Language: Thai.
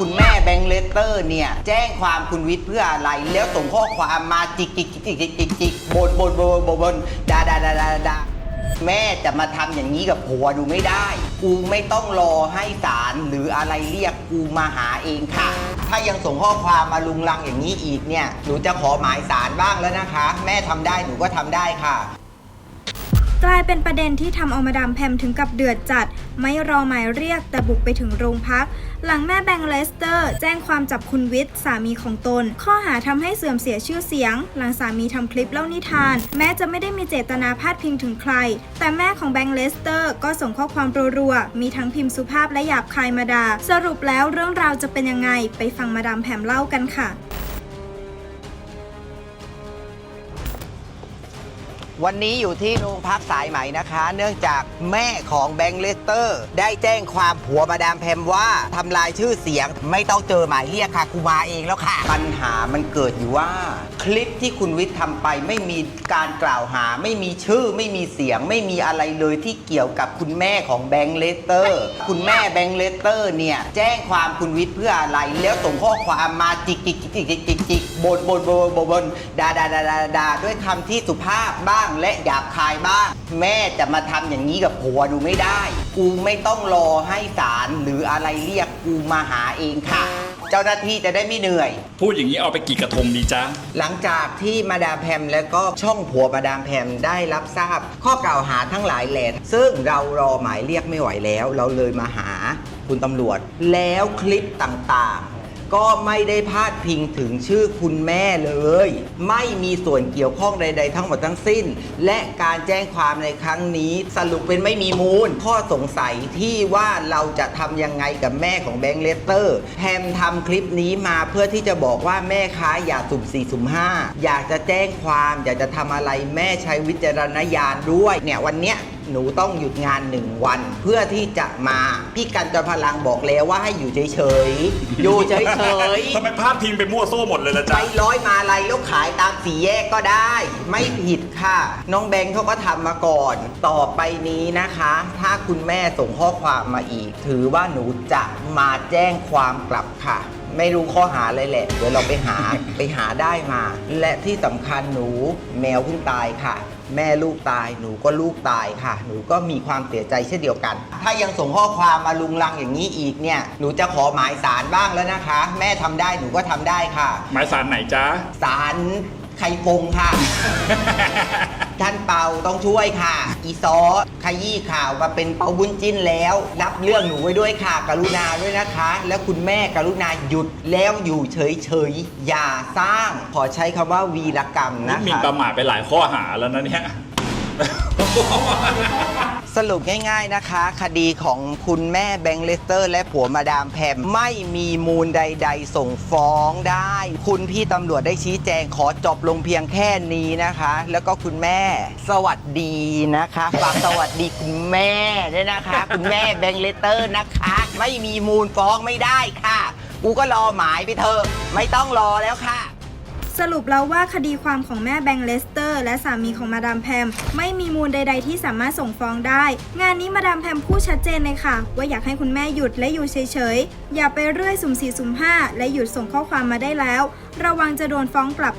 คุณแม่แบงค์เลสเตอร์เนี่ย แจ้งความคุณวิทย์เพื่ออะไร แล้วส่งข้อความมาจิกจิกจิกจิกจิกจิกบนบนบนบนบนดาดาดาดาดาแม่จะมาทำอย่างนี้กับผัวดูไม่ได้ กูไม่ต้องรอให้ศาลหรืออะไรเรียกกูมาหาเองค่ะ ถ้ายังส่งข้อความมาลุงลังอย่างนี้อีกเนี่ย หนูจะขอหมายศาลบ้างแล้วนะคะ แม่ทำได้หนูก็ทำได้ค่ะ กลายเป็นประเด็นที่ทำเอามาดามแพมถึงกับเดือดจัด ไม่รอหมายเรียกแต่บุกไปถึงโรงพัก หลังแม่แบงเลสเตอร์ แจ้งความจับคุณวิทย์สามีของตน ข้อหาทำให้เสื่อมเสียชื่อเสียง หลังสามีทำคลิปเล่านิทาน แม้จะไม่ได้มีเจตนาพาดพิงถึงใคร แต่แม่ของแบงเลสเตอร์ ก็ส่งข้อความรัวๆมีทั้งพิมพ์สุภาพและหยาบคายมาดา สรุปแล้วเรื่องราวจะเป็นยังไงไปฟังมาดามแพมเล่ากันค่ะ วันนี้อยู่ที่โรงพักสายไหมนะคะ เนื่องจากแม่ของแบงค์เลสเตอร์ ได้แจ้งความผัวมาดามแพมว่าทำลายชื่อเสียงไม่ต้องเจอหมายเรียกค่ะกูมาเองแล้วค่ะ ปัญหามันเกิดอยู่ว่า คลิปที่คุณวิทย์ทำไปไม่มีการกล่าวหา ไม่มีชื่อไม่มีเสียง ไม่มีอะไรเลยที่เกี่ยวกับคุณแม่ของแบงค์เลสเตอร์ คุณแม่แบงค์เลสเตอร์เนี่ยแจ้งความคุณวิทย์เพื่ออะไรแล้วส่งข้อความมาจิกจิกจิกจิกจิกจิกบนบนบนบนบนดาดาดาดาดาด้วยคำที่สุภาพบ้างและหยาบคายบ้าง แม่จะมาทำอย่างนี้กับผัวดูไม่ได้ กูไม่ต้องรอให้ศาลหรืออะไรเรียกกูมาหาเองค่ะ เจ้าหน้าที่จะได้ไม่เหนื่อย พูดอย่างนี้เอาไปกี่กระทงดีจ๊ะ หลังจากที่มาดามแพมและก็ช่องผัวมาดามแพมได้รับทราบ ข้อกล่าวหาทั้งหลายแหล่ซึ่งเรารอหมายเรียกไม่ไหวแล้ว เราเลยมาหาคุณตำรวจ แล้วคลิปต่างๆ ก็ไม่ได้พาดพิงถึงชื่อคุณแม่เลย ไม่มีส่วนเกี่ยวข้องใด ๆ ทั้งหมดทั้งสิ้น และการแจ้งความในครั้งนี้สรุปเป็นไม่มีมูล ข้อสงสัยที่ว่าเราจะทำยังไงกับแม่ของแบงค์เลสเตอร์แพมทำคลิปนี้มาเพื่อที่จะบอกว่าแม่ค้าอย่าสุ่มสี่สุ่มห้าอยากจะแจ้งความ อยากจะทำอะไรแม่ใช้วิจารณญาณด้วยเนี่ยวันเนี้ย หนูต้องหยุดงานหนึ่งวัน เพื่อที่จะมา พี่กันจอมพลังบอกแล้วว่าให้อยู่เฉยๆ อยู่เฉยทำไมพาดพิงไปมั่วโซ่หมดเลยล่ะๆไปจ๊ะ ร้อยมาลัยแล้วขายตามสี่แยกก็ได้ ไม่ผิดค่ะ น้องแบงค์เขาก็ทำมาก่อน ต่อไปนี้นะคะ ถ้าคุณแม่ส่งข้อความมาอีก ถือว่าหนูจะมาแจ้งความกลับค่ะ ไม่รู้ข้อหาอะไรแหละ เดี๋ยวเราไปหา ไปหาได้มา และที่สำคัญหนูแมวเพิ่งตายค่ะ แม่ลูกตาย หนูก็ลูกตายค่ะ หนูก็มีความเสียใจเช่นเดียวกัน ถ้ายังส่งข้อความมาลุงลังอย่างนี้อีกเนี่ย หนูจะขอหมายสารบ้างแล้วนะคะ แม่ทำได้หนูก็ทำได้ค่ะ หมายสารไหนจ๊ะ สารไข่ฟงค่ะท่าน เปาต้องช่วยค่ะ อีซอขยี้ข่าวมาเป็นเปาบุญจิ้นแล้ว รับเรื่องหนูไว้ด้วยค่ะ กรุณาด้วยนะคะ แล้วคุณแม่กรุณาหยุดแล้วอยู่เฉยๆอย่าสร้าง ขอใช้คำว่าวีรกรรมนะคะหมีคะ ประมาทไปหลายข้อหาแล้วนะเนี่ย สรุปง่ายๆนะคะ คดีของคุณแม่แบงค์เลสเตอร์ และผัวมาดามแพมไม่มีมูลใดๆ ส่งฟ้องได้ คุณพี่ตำรวจได้ชี้แจงขอจบลงเพียงแค่นี้นะคะ แล้วก็คุณแม่ สวัสดีนะคะฝากสวัสดีคุณแม่ด้วยนะคะ คุณแม่แบงค์เลสเตอร์นะคะ ไม่มีมูลฟ้องไม่ได้ค่ะ กูก็รอหมายไปเถอะไม่ต้องรอแล้วค่ะ สรุปแล้วว่าคดีความของแม่แบงค์เลสเตอร์ และสามีของมาดามแพม ไม่มีมูลใด ๆ ที่สามารถส่งฟ้องได้ งานนี้มาดามแพมพูดชัดเจนเลยค่ะ ว่าอยากให้คุณแม่หยุดและอยู่เฉยๆอย่าไปเรื่อยสุ่มสี่สุ่มห้าและหยุดส่งข้อความมาได้แล้ว ระวังจะโดนฟ้องกลับ